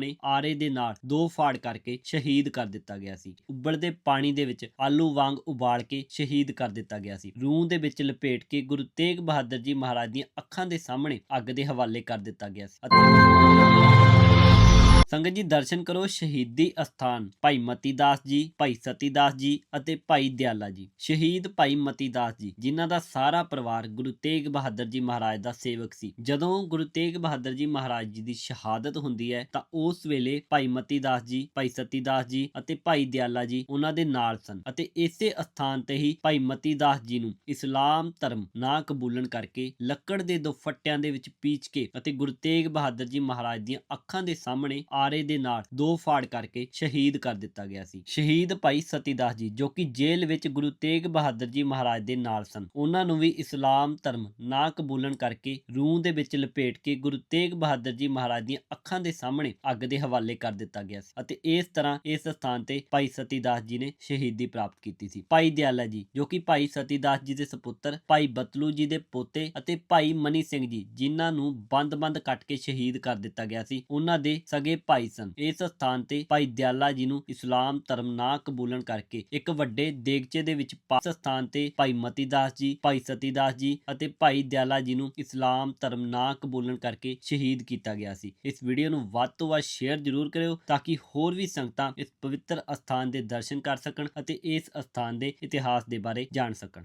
ਨੇ ਆਰੇ ਦੇ ਨਾਲ ਦੋ ਫਾੜ ਕਰਕੇ ਸ਼ਹੀਦ ਕਰ ਦਿੱਤਾ ਗਿਆ ਸੀ। ਉਬਲਦੇ ਪਾਣੀ ਦੇ ਵਿੱਚ ਆਲੂ ਵਾਂਗ ਉਬਾਲ ਕੇ ਸ਼ਹੀਦ ਕਰ ਦਿੱਤਾ ਗਿਆ ਸੀ। ਰੂਹ ਦੇ ਵਿੱਚ ਲਪੇਟ ਕੇ ਗੁਰੂ ਤੇਗ ਬਹਾਦਰ ਜੀ ਮਹਾਰਾਜ ਦੀਆਂ ਅੱਖਾਂ ਦੇ ਸਾਹਮਣੇ ਅੱਗ ਦੇ ਹਵਾਲੇ ਕਰ ਦਿੱਤਾ ਗਿਆ ਸੀ ਅਤੇ ਸੰਗਤ ਜੀ, ਦਰਸ਼ਨ ਕਰੋ ਸ਼ਹੀਦੀ ਅਸਥਾਨ, ਭਾਈ ਮਤੀ ਦਾਸ ਜੀ, ਭਾਈ ਸਤੀ ਦਾਸ ਜੀ ਅਤੇ ਭਾਈ ਦਿਆਲਾ ਜੀ। ਸ਼ਹੀਦ ਭਾਈ ਮਤੀ ਦਾਸ ਜੀ, ਜਿਨ੍ਹਾਂ ਦਾ ਸਾਰਾ ਪਰਿਵਾਰ ਗੁਰੂ ਤੇਗ ਬਹਾਦਰ ਜੀ ਮਹਾਰਾਜ ਦਾ ਸੇਵਕ ਸੀ। ਜਦੋਂ ਗੁਰੂ ਤੇਗ ਬਹਾਦਰ ਜੀ ਮਹਾਰਾਜ ਜੀ ਦੀ ਸ਼ਹਾਦਤ ਹੁੰਦੀ ਹੈ, ਤਾਂ ਉਸ ਵੇਲੇ ਭਾਈ ਮਤੀ ਦਾਸ ਜੀ, ਭਾਈ ਸਤੀ ਦਾਸ ਜੀ ਅਤੇ ਭਾਈ ਦਿਆਲਾ ਜੀ ਉਹਨਾਂ ਦੇ ਨਾਲ ਸਨ ਅਤੇ ਇਸੇ ਅਸਥਾਨ ਤੇ ਹੀ ਭਾਈ ਮਤੀ ਦਾਸ ਜੀ ਨੂੰ ਇਸਲਾਮ ਧਰਮ ਨਾ ਕਬੂਲਣ ਕਰਕੇ ਲੱਕੜ ਦੇ ਦੋ ਫੱਟਿਆਂ ਦੇ ਵਿੱਚ ਪੀਚ ਕੇ ਅਤੇ ਗੁਰੂ ਤੇਗ ਬਹਾਦਰ ਜੀ ਮਹਾਰਾਜ ਦੀਆਂ ਅੱਖਾਂ ਦੇ ਸਾਹਮਣੇ ਆਰੇ ਦੇ ਨਾਲ ਦੋ ਫਾੜ ਕਰਕੇ ਸ਼ਹੀਦ ਕਰ ਦਿੱਤਾ ਗਿਆ ਸੀ। ਸ਼ਹੀਦ ਭਾਈ ਸਤੀਦਾਸ ਜੀ, ਜੋ ਕਿ ਜੇਲ੍ਹ ਵਿੱਚ ਗੁਰੂ ਤੇਗ ਬਹਾਦਰ ਜੀ ਮਹਾਰਾਜ ਦੇ ਨਾਲ ਸਨ। ਉਹਨਾਂ ਨੂੰ ਵੀ ਇਸਲਾਮ ਧਰਮ ਨਾ ਕਬੂਲਣ ਕਰਕੇ ਰੂਹ ਦੇ ਵਿੱਚ ਲਪੇਟ ਕੇ ਗੁਰੂ ਤੇਗ ਬਹਾਦਰ ਜੀ ਮਹਾਰਾਜ ਦੀਆਂ ਅੱਖਾਂ ਦੇ ਸਾਹਮਣੇ ਅੱਗ ਦੇ ਹਵਾਲੇ ਕਰ ਦਿੱਤਾ ਗਿਆ ਸੀ ਅਤੇ ਇਸ ਤਰ੍ਹਾਂ ਇਸ ਸਥਾਨ ਤੇ ਭਾਈ ਸਤੀਦਾਸ ਜੀ ਨੇ ਸ਼ਹੀਦੀ ਪ੍ਰਾਪਤ ਕੀਤੀ ਸੀ। ਭਾਈ ਦਿਆਲਾ ਜੀ, ਜੋ ਕਿ ਭਾਈ ਸਤੀਦਾਸ ਜੀ ਦੇ ਸੁਪੁੱਤਰ, ਭਾਈ ਬਤਲੂ ਜੀ ਦੇ ਪੋਤੇ ਅਤੇ ਭਾਈ ਮਨੀ ਸਿੰਘ ਜੀ, ਜਿਨ੍ਹਾਂ ਨੂੰ ਬੰਦ-ਬੰਦ ਕੱਟ ਕੇ ਸ਼ਹੀਦ ਕਰ ਦਿੱਤਾ ਗਿਆ ਸੀ, ਉਹਨਾਂ ਦੇ ਸਗੇ ਭਾਈ ਸਨ। ਇਸ ਸਥਾਨ ਤੇ ਭਾਈ ਦਿਆਲਾ ਜੀ ਨੂੰ ਇਸਲਾਮ ਧਰਮ ਨਾ ਕਬੂਲਣ ਕਰਕੇ ਇੱਕ ਵੱਡੇ ਦੇਗਚੇ ਦੇ ਵਿੱਚ ਪਾਸ ਇਸ ਸਥਾਨ ਤੇ ਭਾਈ ਮਤੀਦਾਸ ਜੀ, ਭਾਈ ਸਤੀਦਾਸ ਜੀ ਅਤੇ ਭਾਈ ਦਿਆਲਾ ਜੀ ਨੂੰ ਇਸਲਾਮ ਧਰਮ ਨਾ ਕਬੂਲਣ ਕਰਕੇ ਸ਼ਹੀਦ ਕੀਤਾ ਗਿਆ ਸੀ। ਇਸ ਵੀਡੀਓ ਨੂੰ ਵੱਧ ਤੋਂ ਵੱਧ ਸ਼ੇਅਰ ਜ਼ਰੂਰ ਕਰਿਓ ਤਾਂ ਕਿ ਹੋਰ ਵੀ ਸੰਗਤਾਂ ਇਸ ਪਵਿੱਤਰ ਅਸਥਾਨ ਦੇ ਦਰਸ਼ਨ ਕਰ ਸਕਣ ਅਤੇ ਇਸ ਅਸਥਾਨ ਦੇ ਇਤਿਹਾਸ ਦੇ ਬਾਰੇ ਜਾਣ ਸਕਣ।